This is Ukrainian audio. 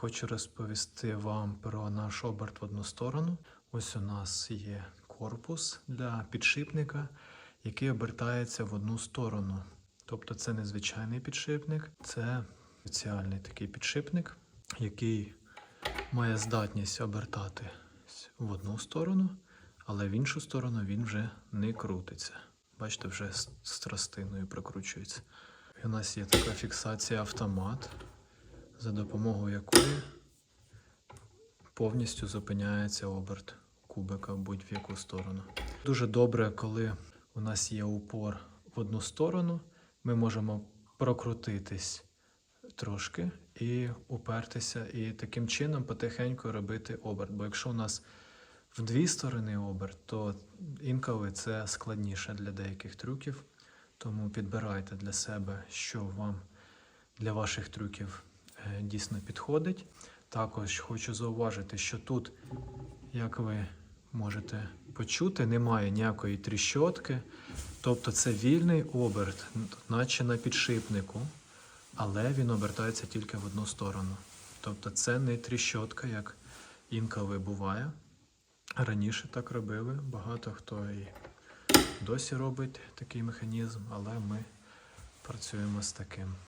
Хочу розповісти вам про наш оберт в одну сторону. Ось у нас є корпус для підшипника, який обертається в одну сторону. Тобто це не звичайний підшипник, це спеціальний такий підшипник, який має здатність обертати в одну сторону, але в іншу сторону він вже не крутиться. Бачите, вже з тростиною прокручується. І у нас є така фіксація автомат, за допомогою якої повністю зупиняється оберт кубика будь-в яку сторону. Дуже добре, коли у нас є упор в одну сторону, ми можемо прокрутитись трошки і упертися, і таким чином потихеньку робити оберт. Бо якщо у нас в дві сторони оберт, то інколи це складніше для деяких трюків. Тому підбирайте для себе, що вам для ваших трюків дійсно підходить. Також хочу зауважити, що тут, як ви можете почути, немає ніякої тріщотки. Тобто це вільний оберт, наче на підшипнику, але він обертається тільки в одну сторону. Тобто це не тріщотка, як інколи буває. Раніше так робили, багато хто і досі робить такий механізм, але ми працюємо з таким.